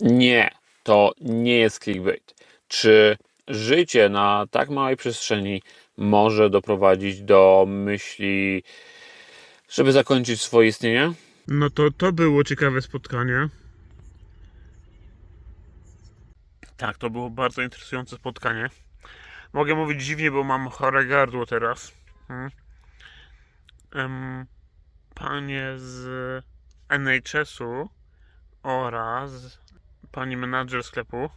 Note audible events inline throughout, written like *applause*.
Nie, to nie jest clickbait. Czy życie na tak małej przestrzeni może doprowadzić do myśli, żeby zakończyć swoje istnienie? No to to było ciekawe spotkanie. Tak, to było bardzo interesujące spotkanie. Mogę mówić dziwnie, bo mam chore gardło teraz. Hmm. Panie z NHS-u oraz pani menadżer sklepu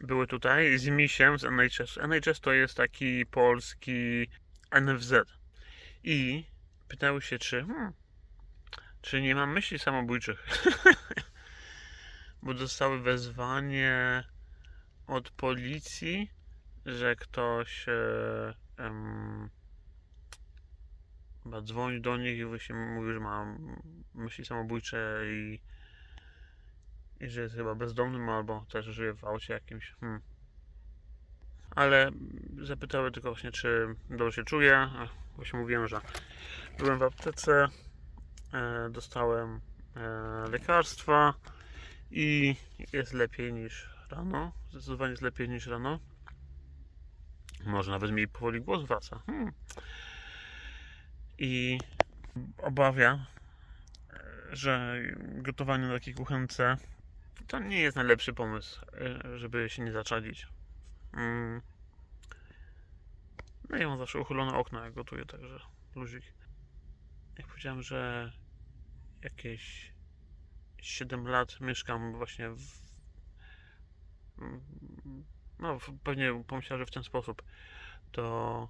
były tutaj z misiem z NHS. NHS to jest taki polski NFZ. I pytały się, czy, hmm, czy nie mam myśli samobójczych. *laughs* Bo dostały wezwanie od policji, że ktoś e, chyba dzwoni do nich i właśnie mówi, że ma myśli samobójcze i, i że jest chyba bezdomnym albo też żyje w aucie jakimś. Hmm. Ale zapytały tylko właśnie, czy dobrze się czuję. A Właśnie mówiłem, że byłem w aptece, e, dostałem e, lekarstwa i jest lepiej niż rano. Zdecydowanie jest lepiej niż rano. Może nawet mi powoli głos wraca. Hmm. I obawia, e, że gotowanie na takiej kuchence to nie jest najlepszy pomysł, e, żeby się nie zaczadzić. Mm. No ja mam zawsze uchylone okna, jak gotuję, także luzik. Jak powiedziałem, że jakieś 7 lat mieszkam właśnie w... No, pewnie pomyślałem, że w ten sposób to...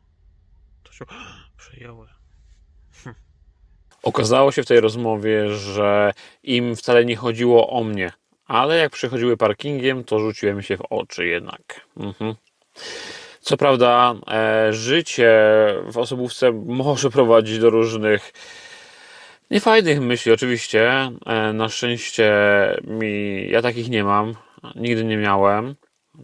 to się *gasps* przejęły. Okazało się w tej rozmowie, że im wcale nie chodziło o mnie, ale jak przechodziły parkingiem, to rzuciłem się w oczy jednak. Mhm. Co prawda, e, życie w osobówce może prowadzić do różnych niefajnych myśli, oczywiście. E, na szczęście mi, ja takich nie mam, nigdy nie miałem.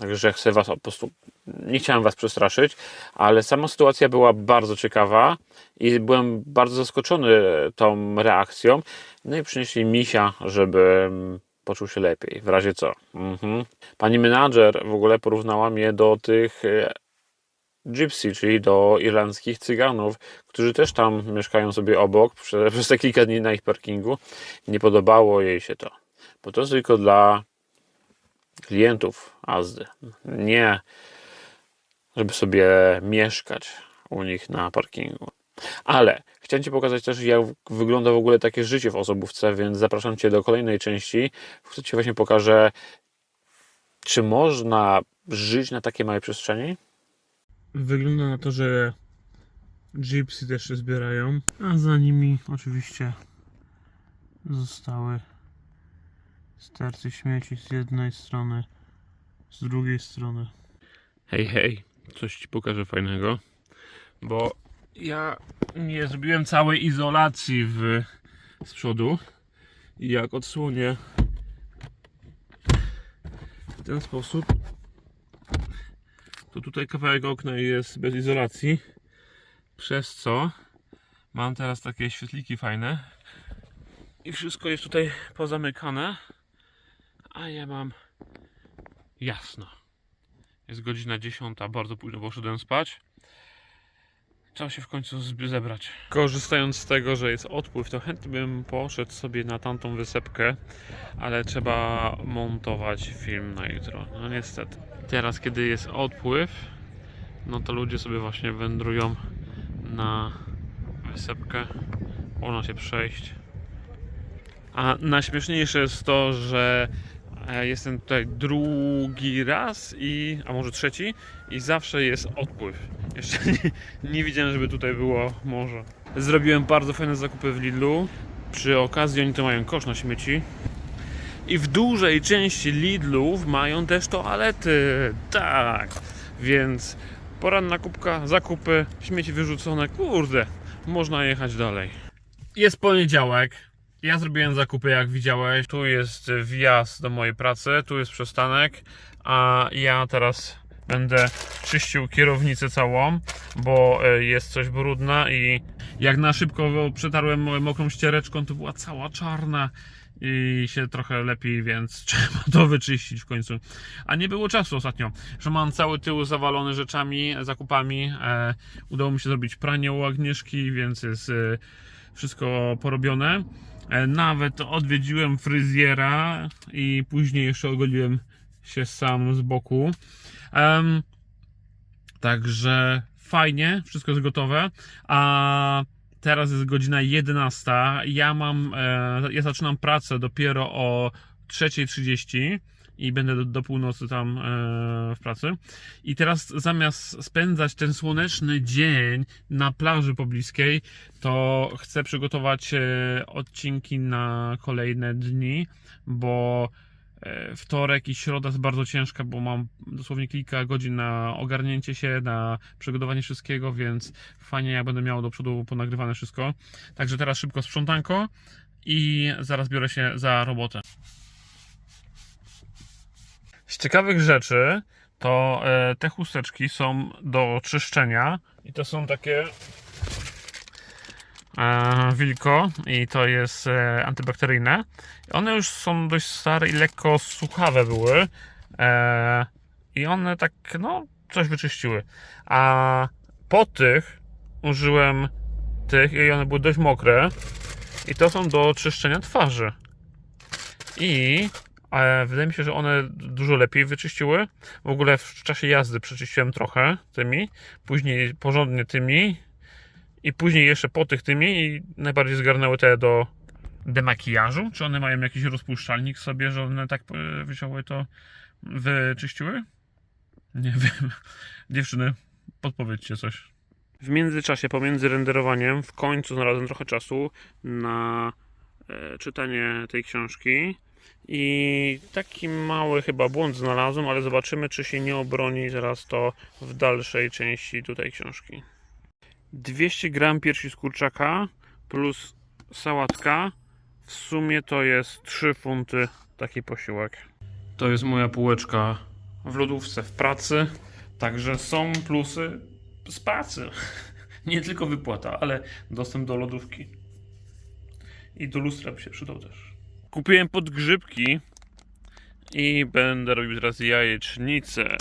Także chcę Was po prostu, nie chciałem Was przestraszyć, ale sama sytuacja była bardzo ciekawa i byłem bardzo zaskoczony tą reakcją. No i przynieśli misia, żebym poczuł się lepiej, w razie co. Mhm. Pani menadżer w ogóle porównała mnie do tych e, gypsy, czyli do irlandzkich cyganów, którzy też tam mieszkają sobie obok *laughs* przez, przez te kilka dni na ich parkingu. Nie podobało jej się to, bo to jest tylko dla klientów Azdy. Nie, żeby sobie mieszkać u nich na parkingu. Ale chciałem Ci pokazać też, jak wygląda w ogóle takie życie w osobówce, więc zapraszam Cię do kolejnej części, w której Ci właśnie pokażę, czy można żyć na takiej małej przestrzeni. Wygląda na to, że Gypsy też się zbierają, a za nimi oczywiście zostały sterty śmieci z jednej strony, z drugiej strony. Hej, hej, coś Ci pokażę fajnego, bo ja nie zrobiłem całej izolacji w, z przodu i jak odsłonię w ten sposób, to tutaj kawałek okna jest bez izolacji, przez co mam teraz takie świetliki fajne i wszystko jest tutaj pozamykane, a ja mam jasno. Jest godzina 10, bardzo późno poszedłem spać. Trzeba się w końcu zebrać. Korzystając z tego, że jest odpływ, to chętnie bym poszedł sobie na tamtą wysepkę, ale trzeba montować film na jutro. No niestety. Teraz, kiedy jest odpływ, no to ludzie sobie właśnie wędrują na wysepkę. Można się przejść. A najśmieszniejsze jest to, że jestem tutaj drugi raz i, a może trzeci i zawsze jest odpływ. *laughs* Jeszcze nie, nie widziałem, żeby tutaj było morze. Zrobiłem bardzo fajne zakupy w Lidlu. Przy okazji oni to mają kosz na śmieci. I w dużej części Lidlów mają też toalety. Tak. Więc poranna kubka, zakupy, śmieci wyrzucone. Kurde, można jechać dalej. Jest poniedziałek. Ja zrobiłem zakupy, jak widziałeś. Tu jest wjazd do mojej pracy, tu jest przystanek, a ja teraz będę czyścił kierownicę całą, bo e, jest coś brudna i jak na szybko przetarłem mokrą ściereczką, to była cała czarna i się trochę lepiej, więc *laughs* trzeba to wyczyścić w końcu. A nie było czasu ostatnio, że mam cały tył zawalony rzeczami, zakupami. E, udało mi się zrobić pranie u Agnieszki, więc jest e, wszystko porobione. E, nawet odwiedziłem fryzjera i później jeszcze ogoliłem się sam z boku. Em, także fajnie, wszystko jest gotowe. A teraz jest godzina 11. Ja mam, e, ja zaczynam pracę dopiero o 3.30 i będę do, do północy tam e, w pracy. I teraz zamiast spędzać ten słoneczny dzień na plaży pobliskiej, to chcę przygotować e, odcinki na kolejne dni, bo e, wtorek i środa jest bardzo ciężka, bo mam dosłownie kilka godzin na ogarnięcie się, na przygotowanie wszystkiego, więc fajnie jak będę miał do przodu ponagrywane wszystko. Także teraz szybko sprzątanko i zaraz biorę się za robotę. Z ciekawych rzeczy to e, te chusteczki są do czyszczenia i to są takie e, wilko i to jest e, antybakteryjne. One już są dość stare i lekko suchawe były i one tak no coś wyczyściły. A po tych użyłem tych i one były dość mokre i to są do czyszczenia twarzy. I e, wydaje mi się, że one dużo lepiej wyczyściły. W ogóle w czasie jazdy przeczyściłem trochę tymi, później porządnie tymi i później jeszcze po tych tymi i najbardziej zgarnęły te do demakijażu. Czy one mają jakiś rozpuszczalnik sobie, że one tak e, wzięły to wyczyściły? Nie *laughs* wiem. Dziewczyny, podpowiedzcie coś. W międzyczasie, pomiędzy renderowaniem, w końcu znalazłem trochę czasu na e, czytanie tej książki. I taki mały chyba błąd znalazłem, ale zobaczymy, czy się nie obroni zaraz to w dalszej części tutaj książki. 200 gram piersi z kurczaka plus sałatka. W sumie to jest 3 funty taki posiłek. To jest moja półeczka w lodówce w pracy. Także są plusy z pracy. *laughs* Nie tylko wypłata, ale dostęp do lodówki. I do lustra by się przydał też. Kupiłem podgrzybki i będę robił teraz jajecznicę.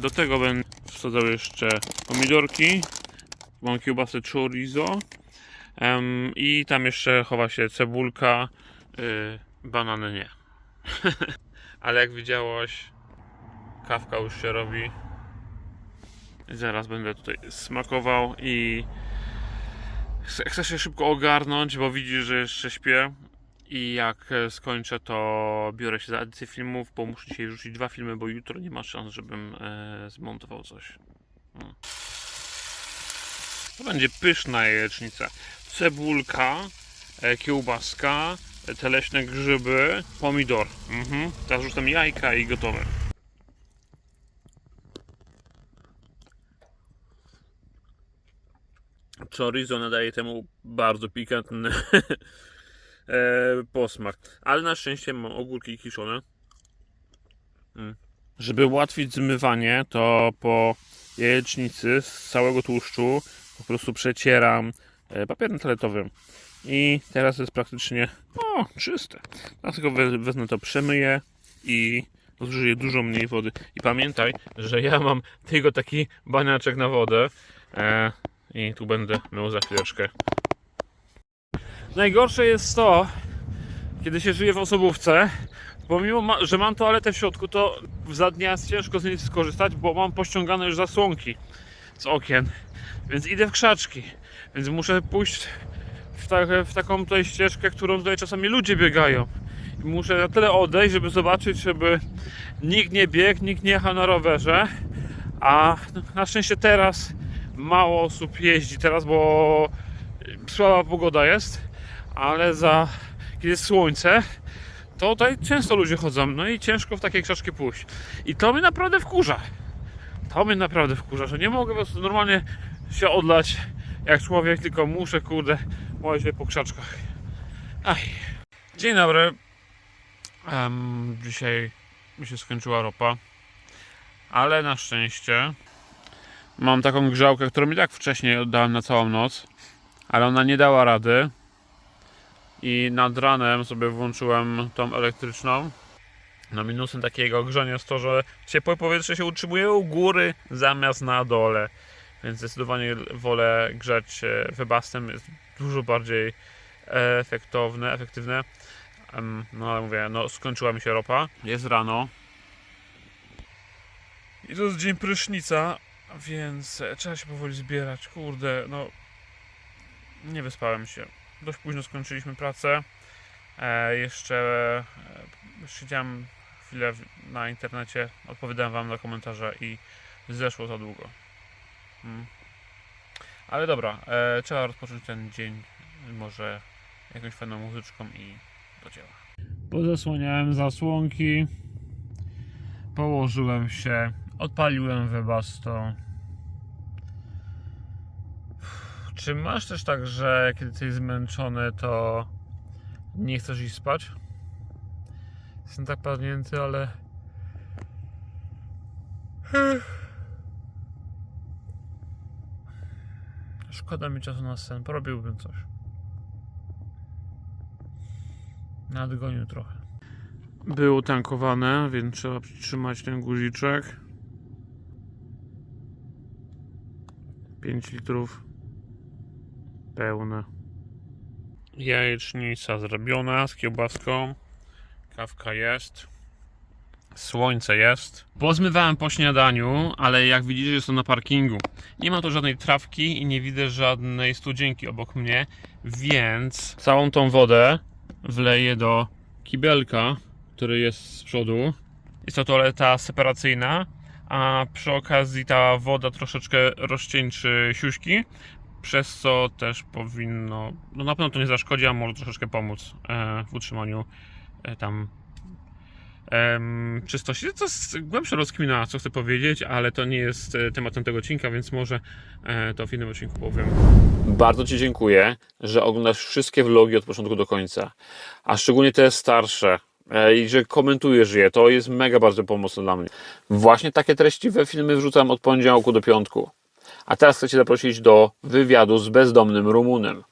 Do tego będę wsadzał jeszcze pomidorki. Mam kiełbasę chorizo. Em, I tam jeszcze chowa się cebulka. Yy, banany nie. *laughs* Ale jak widziałaś, kawka już się robi. Zaraz będę tutaj smakował i chcę się szybko ogarnąć, bo widzisz, że jeszcze śpię. I jak e, skończę, to biorę się za edycję filmów, bo muszę dzisiaj rzucić dwa filmy, bo jutro nie ma szans, żebym e, zmontował coś. No. To będzie pyszna jajecznica. Cebulka, e, kiełbaska, te leśne grzyby, pomidor. Mhm. Teraz rzucam jajka i gotowe. Chorizo nadaje temu bardzo pikantny *laughs* posmak. Ale na szczęście mam ogórki kiszone. Mm. Żeby ułatwić zmywanie, to po jajecznicy z całego tłuszczu po prostu przecieram e, papierem toaletowym. I teraz jest praktycznie o, czyste. We- wezmę to, przemyję i zużyję dużo mniej wody. I pamiętaj, że ja mam tylko taki baniaczek na wodę. E, I tu będę mył za chwileczkę. Najgorsze jest to, kiedy się żyje w osobówce, pomimo, że mam toaletę w środku, to za dnia jest ciężko z niej skorzystać, bo mam pościągane już zasłonki z okien. Więc idę w krzaczki. Więc muszę pójść w, ta, w taką tutaj ścieżkę, którą tutaj czasami ludzie biegają. I muszę na tyle odejść, żeby zobaczyć, żeby nikt nie biegł, nikt nie jechał na rowerze. A na szczęście teraz mało osób jeździ teraz, bo słaba pogoda jest, ale za kiedy jest słońce, to tutaj często ludzie chodzą, no i ciężko w takie krzaczki pójść. I to mnie naprawdę wkurza. To mnie naprawdę wkurza, że nie mogę po prostu normalnie się odlać jak człowiek, tylko muszę, kurde, łazić po krzaczkach. Aj. Dzień dobry. Em, dzisiaj mi się skończyła ropa. Ale na szczęście mam taką grzałkę, którą i tak wcześniej oddałem na całą noc, ale ona nie dała rady. I nad ranem sobie włączyłem tą elektryczną. No minusem takiego grzania jest to, że ciepłe powietrze się utrzymuje u góry zamiast na dole. Więc zdecydowanie wolę grzać e, wybastem. Jest dużo bardziej efektowne, efektywne. No ale mówię, no skończyła mi się ropa. Jest rano. I to jest dzień prysznica, więc e, trzeba się powoli zbierać. Kurde, no nie wyspałem się. Dość późno skończyliśmy pracę. E, jeszcze e, siedziałem chwilę na internecie, odpowiadałem wam na komentarze i zeszło za długo. Mm. Ale dobra, e, trzeba rozpocząć ten dzień może jakąś fajną muzyczką i do dzieła. Pozasłaniałem zasłonki, położyłem się, odpaliłem webasto. Czy masz też tak, że kiedy jesteś zmęczony, to nie chcesz iść spać? Jestem tak padnięty, ale. *sighs* Szkoda mi czasu na sen, porobiłbym coś. Nadgonił trochę. Było tankowane, więc trzeba przytrzymać ten guziczek. 5 litrów pełne. Jajecznica zrobiona z kiełbaską. Kawka jest. Słońce jest. Pozmywałem po śniadaniu, ale jak widzicie, jest to na parkingu. Nie ma tu żadnej trawki i nie widzę żadnej studzienki obok mnie, więc całą tą wodę wleję do kibelka, który jest z przodu. Jest to toaleta separacyjna, a przy okazji ta woda troszeczkę rozcieńczy siuśki, przez co też powinno, no na pewno to nie zaszkodzi, a może troszeczkę pomóc e, w utrzymaniu e, tam czystości. To jest głębsza rozkmina, co chcę powiedzieć, ale to nie jest e, tematem tego odcinka, więc może to w innym odcinku powiem. Bardzo Ci dziękuję, że oglądasz wszystkie vlogi od początku do końca, a szczególnie te starsze i że komentujesz je. To jest mega bardzo pomocne dla mnie. Właśnie takie treściwe filmy wrzucam od poniedziałku do piątku. A teraz chcę Cię zaprosić do wywiadu z bezdomnym Rumunem.